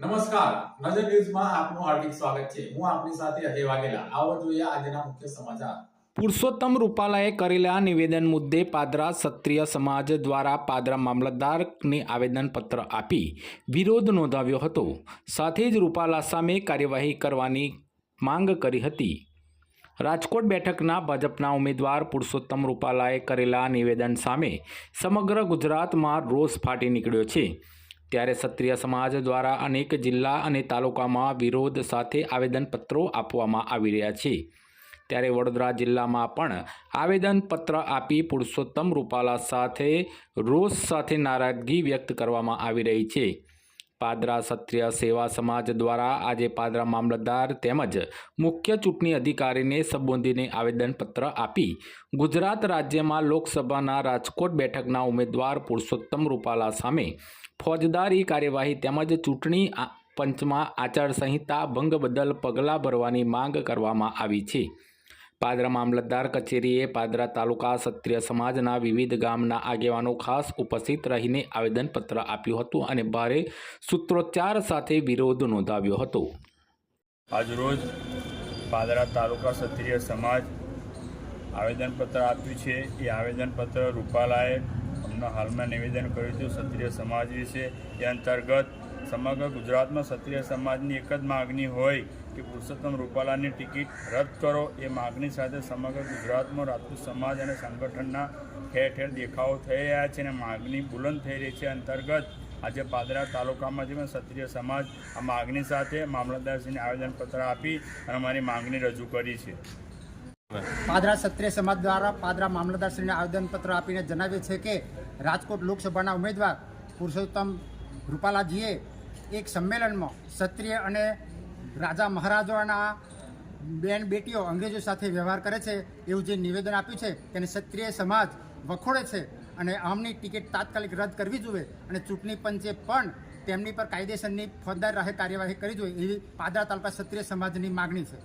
નમસ્કાર. નજર ન્યૂઝમાં આપનું હાર્દિક સ્વાગત છે. હું આપની સાથે અજય વાઘેલા. આવો જોઈએ આજના મુખ્ય સમાચાર. પુરુષોત્તમ રૂપાલાએ કરેલા નિવેદન મુદ્દે પાદરા ક્ષત્રિય સમાજ દ્વારા પાદરા મામલતદારને આવેદનપત્ર આપી વિરોધ નોંધાવ્યો હતો. સાથે જ રૂપાલા સામે કાર્યવાહી કરવાની માંગ કરી હતી. રાજકોટ બેઠકના ભાજપના ઉમેદવાર પુરુષોત્તમ રૂપાલાએ કરેલા નિવેદન સામે સમગ્ર ગુજરાતમાં રોષ ફાટી નીકળ્યો છે. ત્યારે ક્ષત્રિય સમાજ દ્વારા અનેક જિલ્લા અને તાલુકામાં વિરોધ સાથે આવેદનપત્રો આપવામાં આવી રહ્યા છે. ત્યારે વડોદરા જિલ્લામાં પણ આવેદનપત્ર આપી પુરુષોત્તમ રૂપાલા સાથે રોષ સાથે નારાજગી વ્યક્ત કરવામાં આવી રહી છે. પાદરા ક્ષત્રિય સેવા સમાજ દ્વારા આજે પાદરા મામલતદાર તેમજ મુખ્ય ચૂંટણી અધિકારીને સંબોધીને આવેદનપત્ર આપી. ગુજરાત રાજ્યમાં લોકસભાના રાજકોટ બેઠકના ઉમેદવાર પુરુષોત્તમ રૂપાલા સામે ફોજદારી કાર્યવાહી તેમજ ચૂંટણી પંચમાં આચારસંહિતા ભંગ બદલ પગલાં ભરવાની માંગ કરવામાં આવી છે. પાદરા મામલતદાર કચેરીએ પાદરા તાલુકા ક્ષત્રિય સમાજના વિવિધ ગામના આગેવાનો ખાસ ઉપસ્થિત રહીને આવેદનપત્ર આપ્યું હતું અને ભારે સૂત્રોચ્ચાર સાથે વિરોધ નોંધાવ્યો હતો. આજરોજ પાદરા તાલુકા ક્ષત્રિય સમાજ આવેદનપત્ર આપ્યું છે. એ આવેદનપત્ર રૂપાલાએ અમને હાલમાં નિવેદન કર્યું હતું. ક્ષત્રિય સમાજ વિશે એ અંતર્ગત સમગ્ર ગુજરાતમાં ક્ષત્રિય સમાજની એક જ માગણી હોય કે પુરુષોત્તમ રૂપાલાની ટિકિટ રદ કરો. એ માગણી સાથે સમગ્ર ગુજરાતમાં રાજપૂત સમાજ અને સંગઠનના ઠેર ઠેર દેખાવો થઈ રહ્યા છે અને માગણી બુલંદ થઈ રહી છે. અંતર્ગત આજે પાદરા તાલુકામાં જે ક્ષત્રિય સમાજ આ માગણી સાથે મામલતદારશ્રીને આવેદનપત્ર આપી અને અમારી માગણી રજૂ કરી છે. પાદરા ક્ષત્રિય સમાજ દ્વારા પાદરા મામલતદારશ્રીને આવેદનપત્ર આપીને જણાવ્યું છે કે રાજકોટ લોકસભાના ઉમેદવાર પુરુષોત્તમ રૂપાલાજીએ એક સંમેલનમાં ક્ષત્રિય અને રાજા મહારાજાના બેન બેટીઓ અંગ્રેજો સાથે વ્યવહાર કરે છે એવું જે નિવેદન આપ્યું છે તેને ક્ષત્રિય સમાજ વખોડે છે અને આમની ટિકિટ તાત્કાલિક રદ કરવી જોઈએ અને ચૂંટણી પંચે પણ તેમની પર કાયદેસરની ફોજદાર રાહે કાર્યવાહી કરવી જોઈએ એવી પાદરા તાલુકા ક્ષત્રિય સમાજની માગણી છે.